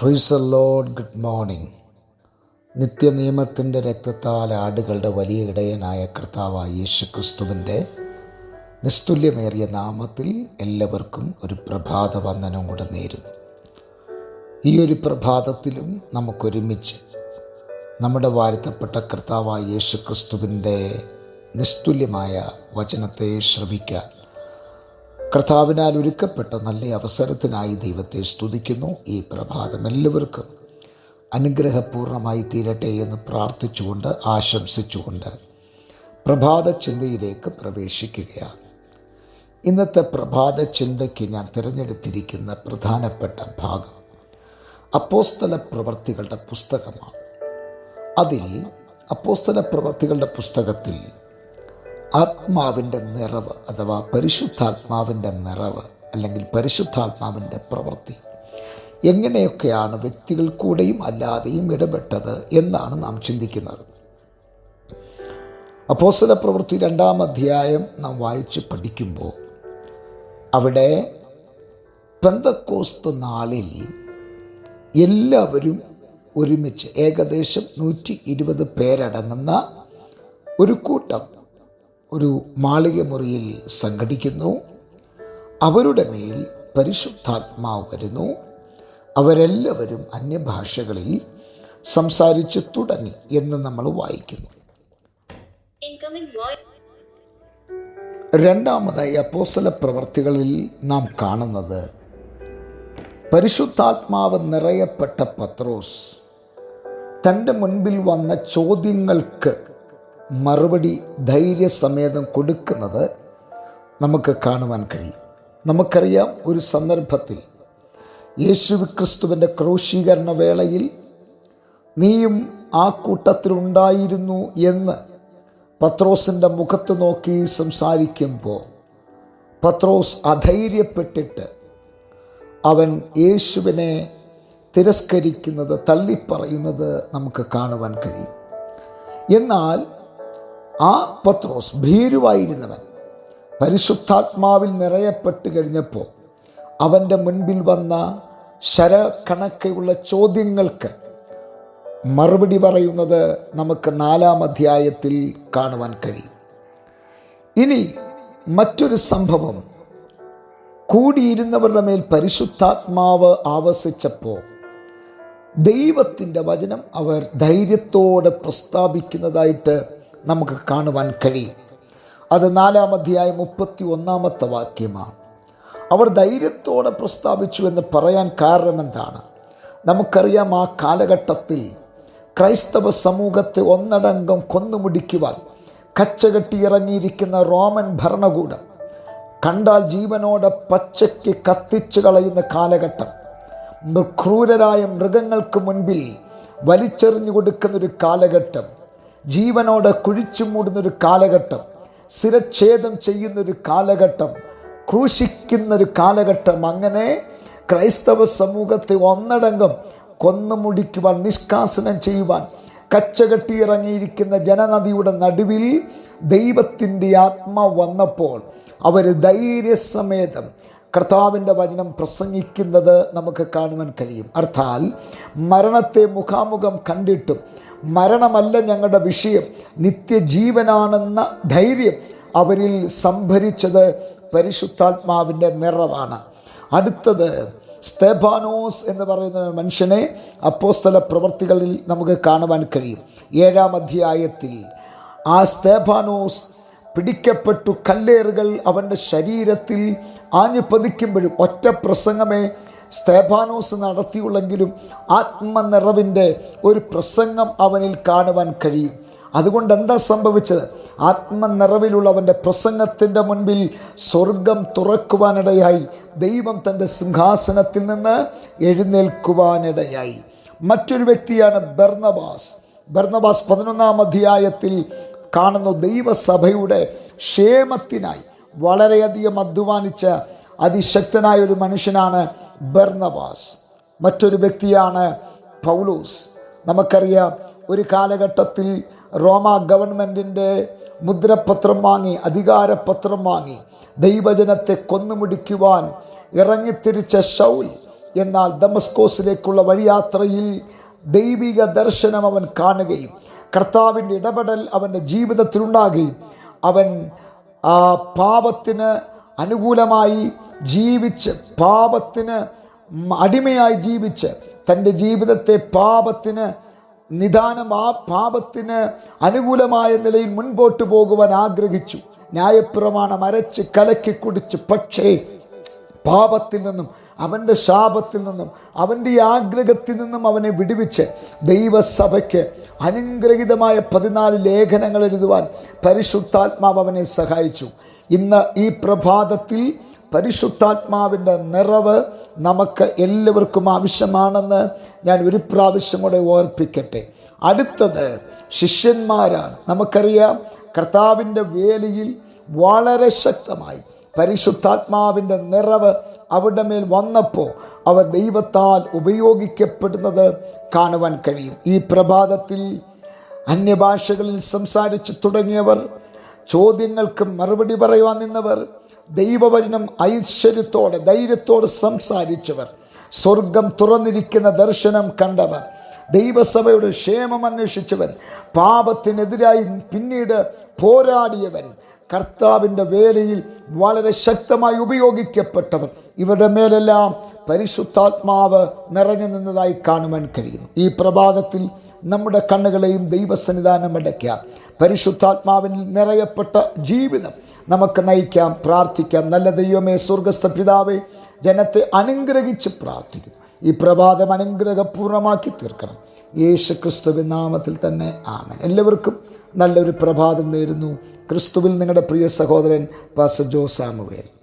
Price lord good morning നിത്യനിയമത്തിന്റെ രക്തത്താൽ ആടുകളുടെ വലിയ ഇടയനായ കർത്താവായ യേശു ക്രിസ്തുവിന്റെ നിസ്തുല്യമേറിയ നാമത്തിൽ എല്ലാവർക്കും ഒരു പ്രഭാത വന്ദനം കൂടെ നേരുന്നു. ഈ ഒരു പ്രഭാതത്തിലും നമുക്കൊരുമിച്ച് നമ്മുടെ വാഴ്ത്തപ്പെട്ട കർത്താവായ യേശു ക്രിസ്തുവിന്റെ നിസ്തുല്യമായ വചനത്തെ ശ്രവിക്കാൻ കർത്താവിനാൽ ഒരുക്കപ്പെട്ട നല്ല അവസരത്തിനായി ദൈവത്തെ സ്തുതിക്കുന്നു. ഈ പ്രഭാതം എല്ലാവർക്കും അനുഗ്രഹപൂർണമായി തീരട്ടെ എന്ന് പ്രാർത്ഥിച്ചുകൊണ്ട് ആശംസിച്ചുകൊണ്ട് പ്രഭാത ചിന്തയിലേക്ക് പ്രവേശിക്കുകയാണ് ഇന്നത്തെ പ്രഭാത ചിന്തയ്ക്ക് ഞാൻ തിരഞ്ഞെടുത്തിരിക്കുന്ന പ്രധാനപ്പെട്ട ഭാഗം അപ്പോസ്തല പ്രവർത്തികളുടെ പുസ്തകമാണ്. അതിൽ അപ്പോസ്തല പ്രവർത്തികളുടെ പുസ്തകത്തിൽ ആത്മാവിന്റെ നിറവ് അഥവാ പരിശുദ്ധാത്മാവിന്റെ നിറവ് അല്ലെങ്കിൽ പരിശുദ്ധാത്മാവിന്റെ പ്രവൃത്തി. എങ്ങനെയൊക്കെയാണ് വ്യക്തികൾ കൂടെയും അല്ലാതെയും ഇടപെട്ടത് എന്നാണ് നാം ചിന്തിക്കുന്നത്. അപ്പോസ്തല പ്രവൃത്തി രണ്ടാം അധ്യായം നാം വായിച്ച് പഠിക്കുമ്പോൾ അവിടെ പെന്തക്കോസ്ത് നാളിൽ എല്ലാവരും ഒരുമിച്ച് ഏകദേശം നൂറ്റി ഇരുപത് പേരടങ്ങുന്ന ഒരു കൂട്ടം ഒരു മാളിക മുറിയിൽ സംഘടിക്കുന്നു. അവരുടെ മേൽ പരിശുദ്ധാത്മാവ് വരുന്നു. അവരെല്ലാവരും അന്യഭാഷകളിൽ സംസാരിച്ചു തുടങ്ങി എന്ന് നമ്മൾ വായിക്കുന്നു. രണ്ടാമതായി അപ്പോസല പ്രവർത്തികളിൽ നാം കാണുന്നത് പരിശുദ്ധാത്മാവ് നിറയപ്പെട്ട പത്രോസ് തന്റെ മുൻപിൽ വന്ന ചോദ്യങ്ങൾക്ക് മറുപടി ധൈര്യസമേതം കൊടുക്കുന്നത് നമുക്ക് കാണുവാൻ കഴിയും. നമുക്കറിയാം ഒരു സന്ദർഭത്തിൽ യേശു ക്രിസ്തുവിന്റെ ക്രൂശീകരണ വേളയിൽ നീയും ആ കൂട്ടത്തിലുണ്ടായിരുന്നു എന്ന് പത്രോസിന്റെ മുഖത്ത് നോക്കി സംസാരിക്കുമ്പോൾ പത്രോസ് അധൈര്യപ്പെട്ടിട്ട് അവൻ യേശുവിനെ തിരസ്കരിക്കുന്നത് തള്ളിപ്പറയുന്നത് നമുക്ക് കാണുവാൻ കഴിയും. എന്നാൽ ആ പത്രോസ് ഭീരുവായിരുന്നവൻ. പരിശുദ്ധാത്മാവിൽ നിറയപ്പെട്ട് കഴിഞ്ഞപ്പോൾ അവന്റെ മുൻപിൽ വന്ന ശരക്കണക്കെയുള്ള ചോദ്യങ്ങൾക്ക് മറുപടി പറയുന്നത് നമുക്ക് നാലാം അധ്യായത്തിൽ കാണുവാൻ കഴിയും. ഇനി മറ്റൊരു സംഭവം. കൂടിയിരുന്നവരുടെ മേൽ പരിശുദ്ധാത്മാവ് ആവസിച്ചപ്പോൾ ദൈവത്തിന്റെ വചനം അവർ ധൈര്യത്തോടെ പ്രസ്താവിക്കുന്നതായിട്ട് നമുക്ക് കാണുവാൻ കഴിയും. അത് നാലാം അധ്യായം മുപ്പത്തി ഒന്നാമത്തെ വാക്യമാണ്. അവർ ധൈര്യത്തോടെ പ്രസ്താവിച്ചു എന്ന് പറയാൻ കാരണം എന്താണ്? നമുക്കറിയാം ആ കാലഘട്ടത്തിൽ ക്രൈസ്തവ സമൂഹത്തെ ഒന്നടങ്കം കൊന്നുമുടിക്കുവാൻ കച്ചകെട്ടി ഇറങ്ങിയിരിക്കുന്ന റോമൻ ഭരണകൂടം കണ്ടാൽ ജീവനോടെ പച്ചയ്ക്ക് കത്തിച്ചു കളയുന്ന കാലഘട്ടം. ക്രൂരരായ മൃഗങ്ങൾക്ക് മുൻപിൽ വലിച്ചെറിഞ്ഞു കൊടുക്കുന്നൊരു കാലഘട്ടം. ജീവനോടെ കുഴിച്ചു മൂടുന്നൊരു കാലഘട്ടം സ്ഥിരച്ഛേദം ചെയ്യുന്നൊരു കാലഘട്ടം ക്രൂശിക്കുന്നൊരു കാലഘട്ടം. അങ്ങനെ ക്രൈസ്തവ സമൂഹത്തെ ഒന്നടങ്കം കൊന്നു കൊന്നുമുടിക്കുവാൻ നിഷ്കാസനം ചെയ്യുവാൻ കച്ചകെട്ടിയിറങ്ങിയിരിക്കുന്ന ജനനദിയുടെ നടുവിൽ ദൈവത്തിന്റെ ആത്മ വന്നപ്പോൾ അവർ ധൈര്യസമേതം കർത്താവിന്റെ വചനം പ്രസംഗിക്കുന്നത് നമുക്ക് കാണുവാൻ കഴിയും. അർത്ഥാൽ മരണത്തെ മുഖാമുഖം കണ്ടിട്ടും മരണമല്ല ഞങ്ങളുടെ വിഷയം. നിത്യജീവനാണെന്ന ധൈര്യം അവരിൽ സംഭരിച്ചത് പരിശുദ്ധാത്മാവിന്റെ നിറവാണ്. അടുത്തത് സ്തേബാനോസ് എന്ന് പറയുന്ന മനുഷ്യനെ അപ്പോസ്തല പ്രവർത്തികളിൽ നമുക്ക് കാണുവാൻ കഴിയും. ഏഴാം അധ്യായത്തിൽ ആ സ്തേബാനോസ് പിടിക്കപ്പെട്ടു കല്ലേറുകൾ അവന്റെ ശരീരത്തിൽ ആഞ്ഞു പതിക്കുമ്പോഴും ഒറ്റ പ്രസംഗമേ സ്തേബാനോസ് നടത്തിയുള്ളെങ്കിലും ആത്മനിറവിന്റെ ഒരു പ്രസംഗം അവനിൽ കാണുവാൻ കഴിയും. അതുകൊണ്ട് എന്താ സംഭവിച്ചത്? ആത്മനിറവിലുള്ളവന്റെ പ്രസംഗത്തിന്റെ മുൻപിൽ സ്വർഗം തുറക്കുവാനിടയായി. ദൈവം തന്റെ സിംഹാസനത്തിൽ നിന്ന് എഴുന്നേൽക്കുവാനിടയായി. മറ്റൊരു വ്യക്തിയാണ് ബർണബാസ്. ബർണബാസ് പതിനൊന്നാം അധ്യായത്തിൽ കാണുന്ന ദൈവസഭയുടെ ക്ഷേമത്തിനായി വളരെയധികം അധ്വാനിച്ച അതിശക്തനായ ഒരു മനുഷ്യനാണ് ബർണബാസ്. മറ്റൊരു വ്യക്തിയാണ് പൗലൂസ്. നമുക്കറിയാം ഒരു കാലഘട്ടത്തിൽ റോമ ഗവൺമെന്റിന്റെ മുദ്രപത്രം വാങ്ങി അധികാരപത്രം വാങ്ങി. ദൈവജനത്തെ കൊന്നുമുടിക്കുവാൻ ഇറങ്ങിത്തിരിച്ച ഷൗൽ എന്നാൽ ദമസ്കോസിലേക്കുള്ള വഴിയാത്രയിൽ ദൈവിക ദർശനം അവൻ കാണുകയും കർത്താവിന്റെ ഇടപെടൽ അവന്റെ ജീവിതത്തിലുണ്ടാകുകയും അവൻ ആ പാപത്തിന് അനുകൂലമായി ജീവിച്ച് പാപത്തിന് അടിമയായി ജീവിച്ച് തന്റെ ജീവിതത്തെ പാപത്തിന് നിദാനം ആ പാപത്തിന് അനുകൂലമായ നിലയിൽ മുൻപോട്ട് പോകുവാൻ ആഗ്രഹിച്ചു. ന്യായപ്രമാണം അരച്ച് കലക്കി കുടിച്ച് പക്ഷേ പാപത്തിൽ നിന്നും അവന്റെ ശാപത്തിൽ നിന്നും അവന്റെ ആഗ്രഹത്തിൽ നിന്നും അവനെ വിടുവിച്ച് ദൈവസഭയ്ക്ക് അനുഗ്രഹീതമായ പതിനാല് ലേഖനങ്ങൾ എഴുതുവാൻ പരിശുദ്ധാത്മാവ് അവനെ സഹായിച്ചു. ഇന്ന് ഈ പ്രഭാതത്തിൽ പരിശുദ്ധാത്മാവിന്റെ നിറവ് നമുക്ക് എല്ലാവർക്കും ആവശ്യമാണെന്ന് ഞാൻ ഒരു പ്രാവശ്യം കൂടെ ഓർപ്പിക്കട്ടെ. അടുത്തത് ശിഷ്യന്മാരാണ്. നമുക്കറിയാം കർത്താവിന്റെ വേലയിൽ വളരെ ശക്തമായി പരിശുദ്ധാത്മാവിന്റെ നിറവ് അവരുടെ മേൽ വന്നപ്പോൾ അവർ ദൈവത്താൽ ഉപയോഗിക്കപ്പെടുന്നത് കാണുവാൻ കഴിയും. ഈ പ്രഭാതത്തിൽ അന്യഭാഷകളിൽ സംസാരിച്ചു തുടങ്ങിയവർ ചോദ്യങ്ങൾക്ക് മറുപടി പറയുവാൻ നിന്നവർ ദൈവവചനം ഐശ്വര്യത്തോടെ ധൈര്യത്തോടെ സംസാരിച്ചവർ സ്വർഗം തുറന്നിരിക്കുന്ന ദർശനം കണ്ടവർ ദൈവസഭയുടെ ക്ഷേമം അന്വേഷിച്ചവൻ പാപത്തിനെതിരായി പിന്നീട് പോരാടിയവൻ കർത്താവിന്റെ വേലയിൽ വളരെ ശക്തമായി ഉപയോഗിക്കപ്പെട്ടവർ. ഇവരുടെ മേലെല്ലാം പരിശുദ്ധാത്മാവ് നിറഞ്ഞു നിന്നതായി കാണുവാൻ കഴിയുന്നു. ഈ പ്രഭാതത്തിൽ നമ്മുടെ കണ്ണുകളെയും ദൈവസന്നിധാനം അടയ്ക്കാം പരിശുദ്ധാത്മാവിൽ നിറയപ്പെട്ട ജീവിതം നമുക്ക് നയിക്കാം പ്രാർത്ഥിക്കാം. നല്ല ദൈവമേ സ്വർഗസ്ഥ പിതാവേ ജനത്തെ അനുഗ്രഹിച്ച് പ്രാർത്ഥിക്കുന്നു. ഈ പ്രഭാതം അനുഗ്രഹപൂർണമാക്കി തീർക്കണം. യേശു ക്രിസ്തുവിൻ നാമത്തിൽ തന്നെ ആമൻ. എല്ലാവർക്കും നല്ലൊരു പ്രഭാതം നേരുന്നു. ക്രിസ്തുവിൽ നിങ്ങളുടെ പ്രിയ സഹോദരൻ പാസ ജോ സാമുവേൽ.